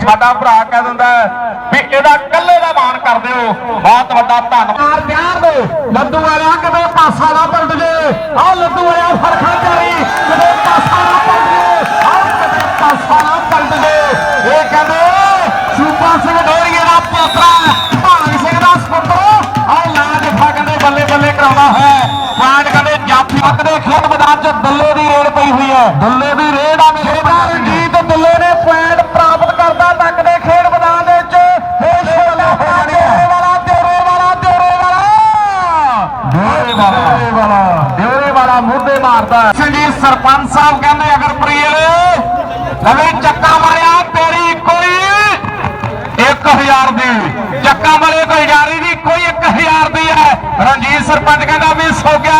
ਸਾਡਾ ਭਰਾ ਕਹਿ ਦਿੰਦਾ ਵੀ ਇਹਦਾ ਕੱਲੇ ਦਾ ਮਾਣ ਕਰ ਦਿਓ। ਬਹੁਤ ਵੱਡਾ ਧੰਨਵਾਦ। ਪਿਆਰ ਦੇ। ਲੱਡੂ ਵਾਲਾ ਕਿਤੇ ਪਾਸਾ ਨਾ ਪਲਟ ਜੇ ਆ ਲੱਡੂ ਵਾਲਾ ਫਰਖਾ ਚਾਰੀ ਕਿਤੇ ਪਾਸਾ ਨਾ ਪਲਟ ਜੇ ਆ ਕਿਤੇ ਪਾਸਾ ਨਾ ਪਲਟ ਜੇ ਇਹ ਕਹਿੰਦੇ, ਸੂਬਾ ਸਿੰਘ ਡੋਰੀਏ ਦਾ ਪੋਤਰਾ ਭਾਗ ਸਿੰਘ ਦਾ ਸਪੁੱਤਰ। ਆ ਲਾਜ ਫਾ ਕਹਿੰਦੇ ਬੱਲੇ ਬੱਲੇ ਕਰਾਉਂਦਾ ਹੈ। ਪਾਂਡ ਕਹਿੰਦੇ ਜਾਫੀ ਦੇ ਖੇਡ ਮੈਦਾਨ 'ਚ ਦੱਲੇ ਦੀ ਰੇਡ ਪਈ ਹੋਈ ਹੈ। ਦੱਲੇ ਦੀ ਰੇਡ ਆ ਸਾਡੇ ਸਰਪੰਚ ਸਾਹਿਬ ਕਹਿੰਦੇ, ਅਗਰ ਪ੍ਰੀਲ ਲਵੇ ਚੱਕਾ ਮਾਰਿਆ, ਤੇਰੀ ਕੋਈ 1000 ਦੀ ਚੱਕਾ ਮਾਰੇ ਕੋਈ ਜਾਰੀ ਦੀ ਕੋਈ 1000 ਦੀ ਹੈ। ਰਣਜੀਤ ਸਰਪੰਚ ਕਹਿੰਦਾ ਵੀ ਸੋ ਗਿਆ।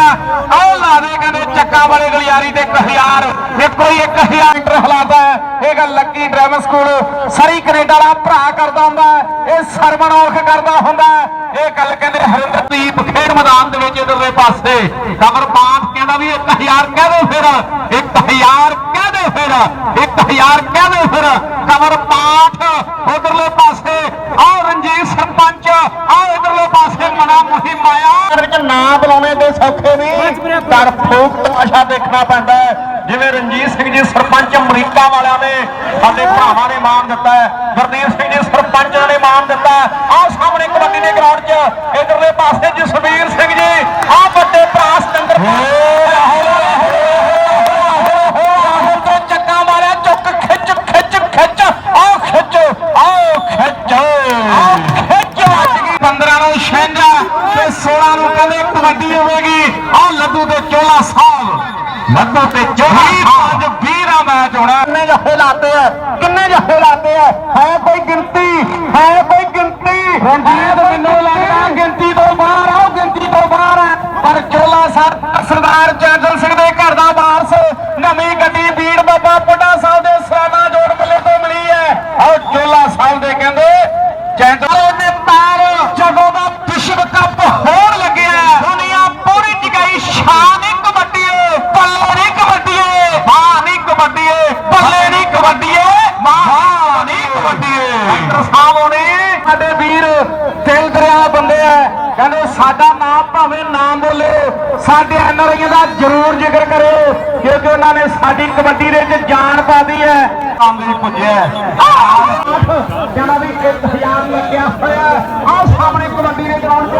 ਆਹ ਲਾ ਦੇ, ਕਹਿੰਦੇ, ਚੱਕਾ ਵਾਲੇ ਗਲਿਆਰੀ ਤੇ 1000 ਇਹ ਕੋਈ 1000 ਮੀਟਰ ਹਲਾਦਾ ਇਹ ਗੱਲ Lucky Driving School Surrey Canada ਵਾਲਾ ਭਰਾ ਕਰਦਾ ਹੁੰਦਾ ਇਹ ਸਰਵਣੋਖ ਕਰਦਾ ਹੁੰਦਾ ਇਹ ਗੱਲ ਕਹਿੰਦੇ ਹਰਿੰਦਰਦੀਪ ਖੇਡ ਮੈਦਾਨ ਦੇ ਵਿੱਚ ਇਧਰਲੇ ਪਾਸੇ। ਕਮਰ ਬਾਤ ਕਹਿੰਦਾ ਵੀ 1000 ਕਹਿ ਦੋ ਫਿਰ। 1000 ਕਹਿ ਦੋ ਫਿਰ। 1000 ਕਹਿ ਦੋ ਫਿਰ। ਕਮਰ ਪਾਠ ਉਧਰਲੇ ਪਾਸੇ। ਆਹ ਰਣਜੀਤ ਸਰਪੰਚ ਆਹ ਇਧਰਲੇ ਪਾਸੇ ਮਨਾ ਮੁਹਿੰਮ ਆਇਆ। ਇਹਦੇ ਵਿੱਚ ਨਾਂ ਬੁਲਾਉਣੇ ਦੇ ਸੌਖੇ ਨਹੀਂ। ਕਰ ਫੂਕ ਤਮਾਸ਼ਾ ਦੇਖਣਾ ਪੈਂਦਾ ਹੈ। ਜਿਵੇਂ ਰਣਜੀਤ ਸਿੰਘ ਜੀ ਸਰਪੰਚ ਅਮਰੀਕਾ ਵਾਲਿਆਂ ਨੇ ਸਾਡੇ ਭਰਾਵਾਂ ਨੇ ਮਾਣ ਦਿੱਤਾ ਹੈ। ਗੁਰਦੀਪ ਸਿੰਘ ਜੀ ਸਰਪੰਚ ਨੇ ਮਾਣ ਦਿੱਤਾ ਆਹ ਸਾਹਮਣੇ ਕਬੱਡੀ ਦੇ ਗਰਾਊਂਡ 'ਚ ਇਧਰਲੇ ਪਾਸੇ ਜਸਵੀਰ ਸਿੰਘ ਜੀ ਆਹ ਵੱਡੇ ਭਰਾ ਸਤੰਦਰ ਲੱਡੂ ਤੇ ਚੋਲਾ ਸਾਹਿਬ 20 ਦਾ ਮੈਚ ਹੋਣਾ। ਕਿੰਨੇ ਜੱਫੇ ਲਾਤੇ ਆ? ਕਿੰਨੇ ਜੱਫੇ ਲਾਤੇ ਆ? ਹੈ ਕੋਈ ਗਿਣਤੀ? ਹੈ ਕੋਈ ਗਿਣਤੀ? ਰਣਜੀਤ ਮੈਨੂੰ ਲੱਗਦਾ ਗਿਣਤੀ ਤੋਂ ਬਾਹਰ ਆਓ ਗਿਣਤੀ ਤੋਂ ਬਾਹਰ ਹੈ ਪਰ ਚੋਲਾ ਸਾਹਿਬ ਸਰਦਾਰ ਚੰਦਲ ਸਿੰਘ ਦੇ ਘਰ ਦਾ ਵਾਰਸ ਨਵੀਂ ਗੱਡੀ ਵੀਰ ਬਾਬਾ ਪੁੱਡਾ ਸਾਹਿਬ ਦੇ ਸਰਾਣਾ ਜੋੜ ਬੱਲੇ ਤੋਂ ਮਿਲੀ ਹੈ ਆਓ ਚੋਲਾ ਸਾਹਿਬ ਦੇ ਕਹਿੰਦੇ ਚੈਂਟਲ ਨੇ ਪੈਰ ਜਦੋਂ ਦਾ ਵਿਸ਼ਵ ਕੱਪ ਹੋਣ ਲੱਗਿਆ ਦੁਨੀਆ ਪੂਰੀ ਟਿਕਾਈ ਸ਼ਾਨ ਹੀ ਕਬੱਡੀ ਏ ਬੱਲੇ ਨਹੀਂ ਕਬੱਡੀ ਏ ਮਾਂ ਨਹੀਂ ਕਬੱਡੀ ਏ ਬੱਲੇ ਨਹੀਂ ਕਬੱਡੀ ਏ ਮਾਂ ਨਹੀਂ ਕਬੱਡੀ ਏ ਡਾਕਟਰ ਸਾਹਿਬ ਹੋਣੇ ਸਾਡੇ ਵੀਰ ਦਿਲ ਦਰਿਆ ਬੰਦੇ ਆ ਕਹਿੰਦੇ ਸਾਡਾ ਨਾਮ ਭਾਵੇਂ ਨਾਮ ਬੋਲੇ ਸਾਡੇ ਐਨਆਰਆਈਆਂ ਦਾ ਜ਼ਰੂਰ ਜ਼ਿਕਰ ਕਰਿਓ ਕਿਉਂਕਿ ਉਹਨਾਂ ਨੇ ਸਾਡੀ ਕਬੱਡੀ ਦੇ ਵਿੱਚ ਜਾਨ ਪਾਦੀ ਹੈ। ਕੰਮ ਲਈ ਪੁੱਜਿਆ ਕਹਿੰਦਾ ਵੀ 1000 ਲੱਗਿਆ ਹੋਇਆ ਆਹ ਸਾਹਮਣੇ ਕਬੱਡੀ ਦੇ ਗਰਾਊਂਡ 'ਚ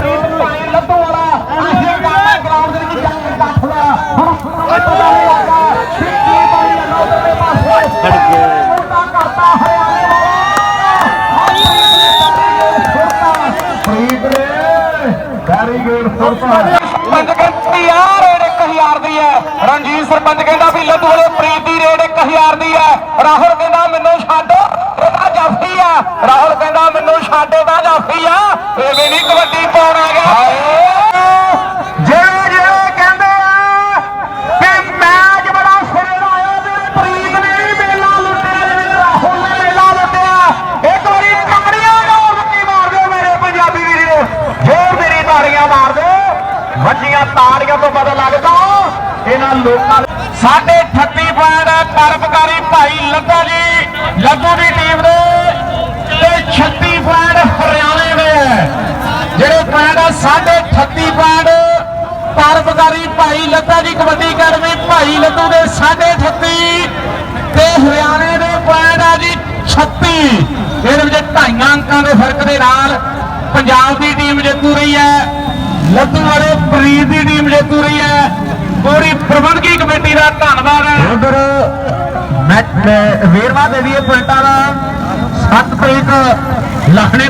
ਪ੍ਰੀਤ ਭਾਈ ਲੱਤੋਂ ਵਾਲਾ। ਅਸੀਂ ਜਾਣਾ ਗਰਾਊਂਡ ਦੇ ਵਿੱਚ। ਜਾ ਕੇ ਕੱਟ ਲਿਆ ਹੁਣ ਪਤਾ ਨਹੀਂ ਲੱਗਾ ਕਿ ਕੀ ਬਣੀ ਲੱਗਾ ਉਹਦੇ ਪਾਸੇ। ਛੱਡ ਗਿਆ ਕਰਤਾ ਹਰਿਆਣੇ ਵਾਲਾ ਪ੍ਰੀਤ ਨੇ। Very good ਫੁਰਤਾ। ਸਰਪੰਚ ਕਹਿੰਦਾ ਯਾਰ ਰੇਡ 1000 ਦੀ ਹੈ। ਰਣਜੀਤ ਸਰਪੰਚ ਕਹਿੰਦਾ ਵੀ ਲੱਡੂ ਵਾਲੇ ਪ੍ਰੀਤ ਦੀ ਰੇਡ 1000 ਦੀ ਹੈ। ਰਾਹੁਲ ਕਹਿੰਦਾ ਮੈਨੂੰ ਛੱਡ, ਇਹਦਾ ਜਾਫੀ ਆ ਰਾਹੁਲ ਕਹਿੰਦਾ ਮੈਨੂੰ ਛੱਡ, ਇਹਦਾ ਜਾਫੀ ਆ। ਇਹ ਵੀ ਨਹੀਂ ਕਬੱਡੀ ਪਾਉਣ ਆ ਗਿਆ ਜਿਹੜੇ ਜਿਹੜੇ ਕਹਿੰਦੇ ਆ ਕਿ ਮੈਚ ਬੜਾ ਸਿਰੇ ਦਾ ਆਇਆ ਤੇ ਪ੍ਰੀਤ ਨੇ ਵੀ ਮੇਲਾ ਲੁੱਟਿਆ ਜਿਵੇਂ ਰਾਹੁਲ ਨੇ ਮੇਲਾ ਲੁੱਟਿਆ ਇੱਕ ਵਾਰੀ ਤਾੜੀਆਂ ਜ਼ੋਰ ਦਿੱਤੀ ਮਾਰ ਦਿਓ ਮੇਰੇ ਪੰਜਾਬੀ ਵੀਰੋ ਜ਼ੋਰ ਮੇਰੀ ਤਾੜੀਆਂ ਮਾਰ ਦਿਓ ਵੱਜੀਆਂ ਤਾੜੀਆਂ ਤੋਂ ਪਤਾ ਲੱਗਦਾ ਇਹਨਾਂ ਲੋਕਾਂ ਸਾਡੇ 38 ਪੁਆਇੰਟ ਪਰਪਕਾਰੀ ਭਾਈ ਲੱਗਾ ਜੀ ਲੱਗਾ ਦੀ ਟੀਮ ਦੇ। ਤੇ 36 ਪੁਆਇੰਟ ਹਰਿਆਣੇ ਦੇ ਹੈ। ਜਿਹੜੇ ਪੁਆਇੰਟ ਆ, ਸਾਡੇ 38 ਪੁਆਇੰਟ ਪਰਪਕਾਰੀ ਭਾਈ ਲੱਗਾ ਜੀ, ਕਬੱਡੀ ਅਕੈਡਮੀ ਭਾਈ ਲੱਡੂ ਦੇ 38 ਤੇ ਹਰਿਆਣੇ ਦੇ ਪੁਆਇੰਟ ਆ ਜੀ 36 ਇਹਦੇ ਵਿੱਚ ਢਾਈਆਂ ਅੰਕਾਂ ਦੇ ਫ਼ਰਕ ਦੇ ਨਾਲ ਪੰਜਾਬ ਦੀ ਟੀਮ ਜੇਤੂ ਰਹੀ ਹੈ। ਲੱਡੂ ਵਾਲੇ ਪ੍ਰੀਤ ਦੀ ਟੀਮ ਜੇਤੂ ਰਹੀ ਹੈ। ਪੂਰੀ ਪ੍ਰਬੰਧਕੀ ਕਮੇਟੀ ਦਾ ਧੰਨਵਾਦ ਹੈ। ਉਧਰ ਮੈਂ ਵੇਰਵਾ ਦੇ ਵੀ ਪੁਆਇੰਟਾਂ ਦਾ 7 ਤਰੀਕ, ਲਖਣੇ